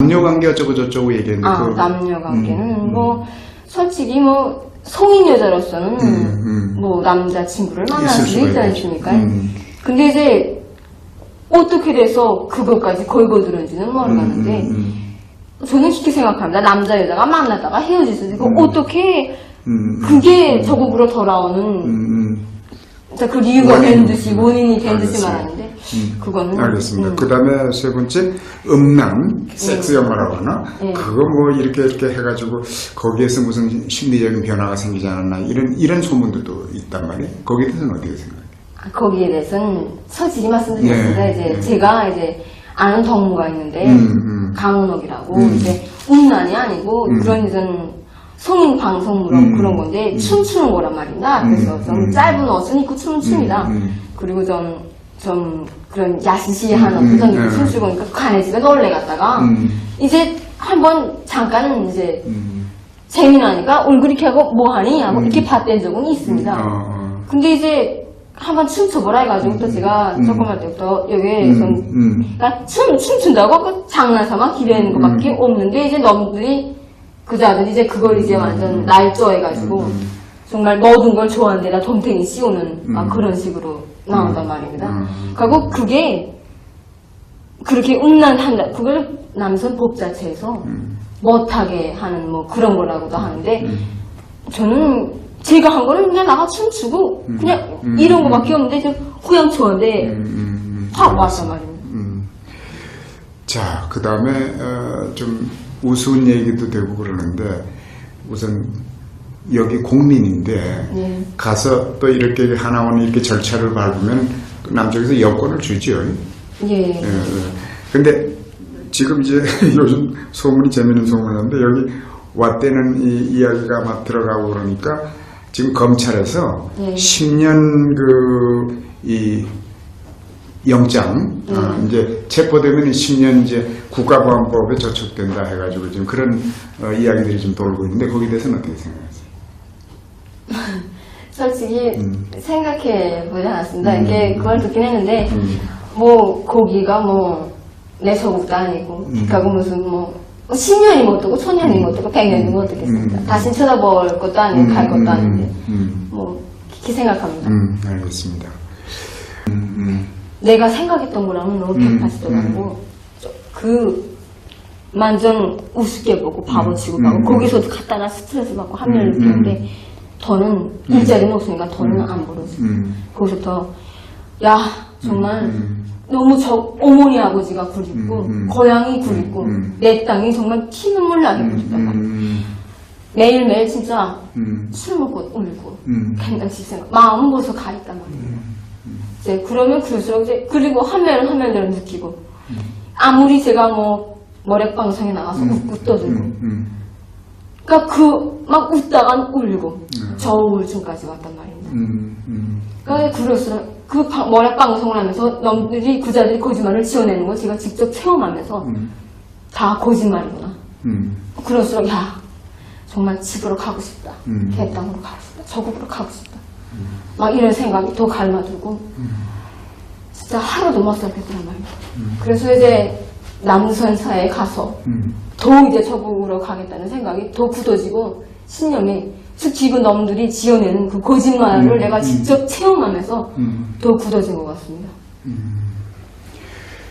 남녀 관계 어쩌고 저쩌고 얘기했는데 아, 그 남녀 관계는 음, 음. 뭐 솔직히 뭐 성인 여자로서는 음, 음. 뭐 남자 친구를 만날 있을 수 수가 있지. 않습니까? 음. 근데 이제 어떻게 돼서 그것까지 걸거들은지는 모르겠는데 음, 음, 저는 그렇게 생각합니다. 남자 여자가 수도 있고 음. 어떻게 음, 음, 그게 저곡으로 돌아오는 음, 음. 그 이유가 원인. 된 듯이 원인이 된 듯이 알겠어요. 말하는데 음. 그거는 알겠습니다. 음. 그 다음에 세 번째, 음란, 섹스 영화라고 하나? 네. 그거 뭐 이렇게 이렇게 해가지고 거기에서 무슨 심리적인 변화가 생기지 않았나? 이런, 이런 소문들도 있단 말이에요. 거기에 대해서는 어떻게 생각해요? 거기에 대해서는 솔직히 말씀드리겠습니다. 네. 이제 네. 제가 이제 아는 동무가 있는데 음, 음. 강은옥이라고 음. 이제 음란이 아니고 음. 그런 이런 성인 방송물은 음. 그런 건데 음. 춤추는 거란 말입니다. 그래서 음. 좀 음. 짧은 옷은 입고 춤을 춥니다. 음, 음. 그리고 좀, 좀 그런 야시시한 음, 표정이 음. 춤추고 그러니까 간에 집에 놀래 갔다가 음. 이제 한번 잠깐 이제 음. 재미나니까 얼굴 이렇게 하고 뭐하니? 하고 음. 이렇게 봤던 적은 있습니다. 어, 어. 근데 이제 한번 춤춰보라 해가지고 또 제가 음. 조금 할 때부터 여기에 음, 좀 음. 그러니까 춤, 춤춘다고 그 장난삼아 기대는 것밖에 음. 없는데 이제 너무들이 그자들이 이제 그걸 이제 완전 날조해가지고 음. 정말 넣어둔 걸 좋아하는 데다 덤탱이 씌우는 막 음. 그런 식으로 나온단 음. 말입니다. 음. 그리고 그게 그렇게 음란한다. 그걸 남성 법 자체에서 음. 못하게 하는 뭐 그런 거라고도 하는데 음. 저는 제가 한 거는 그냥 나가 춤추고 음. 그냥 음. 이런 거밖에 없는데 좀 후양초인데 음, 음, 음. 확 왔단 말입니다. 음. 자, 그 다음에, 어, 좀 우스운 얘기도 되고 그러는데, 우선, 여기 공민인데, 네. 가서 또 이렇게 하나원 이렇게 절차를 밟으면 또 남쪽에서 여권을 주죠. 예. 예, 예. 근데 지금 이제 요즘 소문이 재밌는 소문이었는데 여기 왔다는 이 이야기가 막 들어가고 그러니까 지금 검찰에서 네. 10년 그 이 영장 아, 네. 이제 체포되면 10년 이제 국가보안법에 저촉된다 해가지고 지금 그런 어, 이야기들이 좀 돌고 있는데 거기에 대해서는 어떻게 생각하세요? 솔직히 음. 생각해 보지 않았습니다. 음. 이게 그걸 듣긴 했는데 음. 뭐 거기가 뭐 내 소국도 아니고 음. 그리고 무슨 뭐 10년이 못 되고 천년이 못 되고 100년이 못 되겠습니까? 음. 다시 쳐다볼 것도 아니고 갈 것도 음, 아닌데 음, 뭐 그렇게 생각합니다. 음, 알겠습니다. 음, 음. 내가 생각했던 거랑은 너무 음, 180도 음. 다르고 그 만전 우습게 보고 바보 음, 취급하고 음, 거기서도 갖다가 스트레스 받고 합리를 음, 느끼는데 더는 일자리는 없으니까 더는 안 벌어지. 음. 거기서부터 야 정말 음. 너무 저 어머니 아버지가 음, 음. 고향이 음. 내 땅이 정말 피눈물 나게 음. 음, 매일매일 진짜 음, 술 먹고 울고 음. 괜찮지 생각 마음은 벌써 가 있단 말이야. 이제 그러면 그럴수록 이제 그리고 하면 하면대로 느끼고 아무리 제가 뭐 머렉방송에 나가서 웃고 떠들고 음, 음. 그러니까 그 막 웃다간 울고 음. 저 우울증까지 왔단 말입니다. 음, 음. 그러니까 그럴수록 그 방- 머렉방송을 하면서 남들이 그자들이 거짓말을 지어내는 걸 제가 직접 체험하면서 음, 다 거짓말이구나. 음, 그럴수록 야 정말 집으로 가고 싶다. 음. 개 땅으로 가고 싶다. 저국으로 가고 싶다. 막 이런 생각이 더 갈라들고 진짜 하루도 못 살겠더란 말이야. 그래서 이제 남선사에 가서 음, 더 이제 저국으로 가겠다는 생각이 더 굳어지고 신념이 즉 지금 놈들이 지어내는 그 거짓말을 음, 내가 음. 직접 체험하면서 음, 더 굳어진 것 같습니다. 음.